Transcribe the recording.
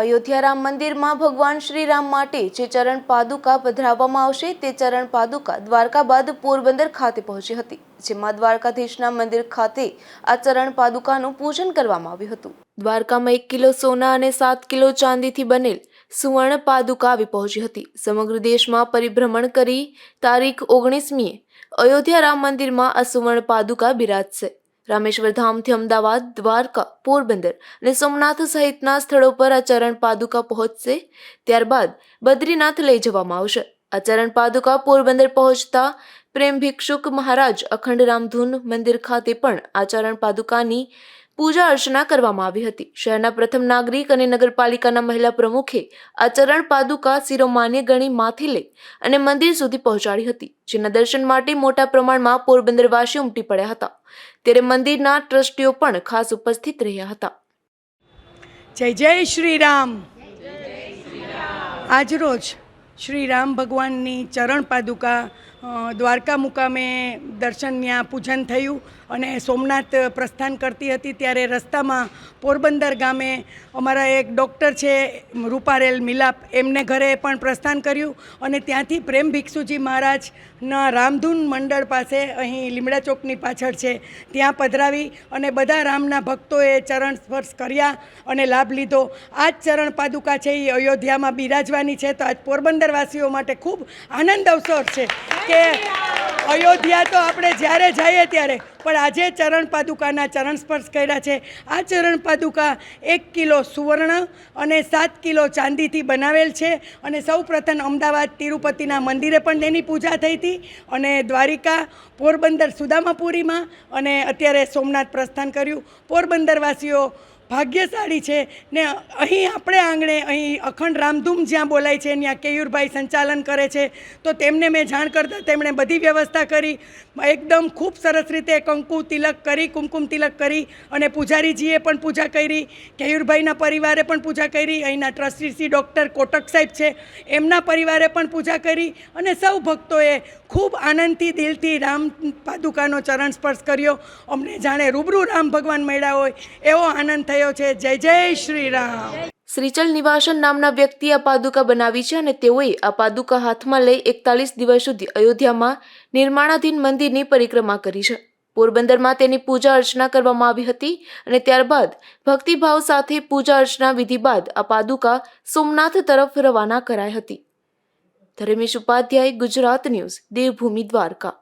અયોધ્યા રામ મંદિરમાં ભગવાન શ્રી રામ માટે જે ચરણ પાદુકા પધરાવવામાં આવશે, તે ચરણ પાદુકા દ્વારકા બાદ પોરબંદર ખાતે પહોંચી હતી, જેમાં દ્વારકાધીશના મંદિર ખાતે આ ચરણ પાદુકાનું પૂજન કરવામાં આવ્યું હતું. દ્વારકામાં એક કિલો સોના અને સાત કિલો ચાંદીથી બનેલ સુવર્ણ પાદુકા આવી પહોંચી હતી. સમગ્ર દેશમાં પરિભ્રમણ કરી તારીખ ઓગણીસમીએ અયોધ્યા રામ મંદિરમાં આ સુવર્ણ પાદુકા બિરાજશે. રામેશ્વર ધામથી અમદાવાદ, દ્વારકા, પોરબંદર અને સોમનાથ સહિતના સ્થળો પર આ ચરણ પાદુકા પહોંચશે. ત્યારબાદ બદ્રીનાથ લઈ જવામાં આવશે. આ ચરણ પાદુકા પોરબંદર પહોંચતા પ્રેમ ભિક્ષુક મહારાજ અખંડ રામધૂન મંદિર ખાતે પણ આ ચરણ પાદુકાની પૂજા અર્ચના કરવામાં આવી હતી. શહેરના પ્રથમ નાગરિક અને નગરપાલિકાના મહિલા પ્રમુખે આ ચરણ પાદુકા શિરોમાન્ય ગણી માથી લઈ અને મંદિર સુધી પહોંચાડી હતી જેના દર્શન માટે મોટા પ્રમાણમાં પોરબંદરવાસી ઉમટી પડ્યા હતા. ત્યારે મંદિરના ટ્રસ્ટીઓ પણ ખાસ ઉપસ્થિત રહ્યા હતા. જય જય શ્રી રામ આજરોજ શ્રી રામ ભગવાનની ચરણ પાદુકા દ્વારકા મુકામે દર્શન ત્યાં પૂજન થયું અને સોમનાથ પ્રસ્થાન કરતી હતી ત્યારે રસ્તામાં પોરબંદર ગામે અમારા એક ડૉક્ટર છે, રૂપારેલ મિલાપ, એમને ઘરે પણ પ્રસ્થાન કર્યું અને ત્યાંથી પ્રેમ ભિક્ષુજી મહારાજના રામધૂન મંડળ પાસે અહીં લીમડા ચોકની પાછળ છે, ત્યાં પધરાવી અને બધા રામના ભક્તોએ ચરણ સ્પર્શ કર્યા અને લાભ લીધો. આ જ ચરણ પાદુકા છે એ અયોધ્યામાં બિરાજવાની છે, તો આજ પોરબંદરવાસીઓ માટે ખૂબ આનંદ અવસર છે કે અયોધ્યા તો આપણે જ્યારે જઈએ ત્યારે, પણ આજે ચરણ પાદુકાના ચરણ સ્પર્શ કર્યા છે. આ ચરણ પાદુકા એક કિલો સુવર્ણ અને સાત કિલો ચાંદીથી બનાવેલ છે અને સૌ પ્રથમ અમદાવાદ તિરુપતિના મંદિરે પણ તેની પૂજા થઈ હતી અને દ્વારિકા પોરબંદર સુદામાપુરીમાં અને અત્યારે સોમનાથ પ્રસ્થાન કર્યું. પોરબંદરવાસીઓ ભાગ્યશાળી છે. ને અહીં આપણે આંગણે, અહીં અખંડ રામધૂમ જ્યાં બોલાય છે, ત્યાં કેયુરભાઈ સંચાલન કરે છે, તો તેમને મેં જાણ કરતાં તેમણે બધી વ્યવસ્થા કરી, એકદમ ખૂબ સરસ રીતે કંકુ તિલક કરી, કુમકુમ તિલક કરી, અને પૂજારીજીએ પણ પૂજા કરી, કેયુરભાઈના પરિવારે પણ પૂજા કરી, અહીંના ટ્રસ્ટી શ્રી ડૉક્ટર કોટક સાહેબ છે, એમના પરિવારે પણ પૂજા કરી, અને સૌ ભક્તોએ ખૂબ આનંદથી દિલથી રામ પાદુકાનો ચરણ સ્પર્શ કર્યો. અમને જાણે રૂબરૂ રામ ભગવાન મળ્યા હોય એવો આનંદ થયો છે. જય જય શ્રી રામ શ્રીચલ નિવાસન નામના વ્યક્તિએ આ પાદુકા બનાવી છે અને તેઓએ આ પાદુકા હાથમાં લઈ એકતાલીસ દિવસ સુધી અયોધ્યામાં નિર્માણાધીન મંદિરની પરિક્રમા કરી છે. પોરબંદરમાં તેની પૂજા અર્ચના કરવામાં આવી હતી અને ત્યારબાદ ભક્તિભાવ સાથે પૂજા અર્ચના વિધિ બાદ આ પાદુકા સોમનાથ તરફ રવાના કરાઈ હતી. ધર્મેશ ઉપાધ્યાય ગુજરાત ન્યૂઝ દેવભૂમિ દ્વારકા.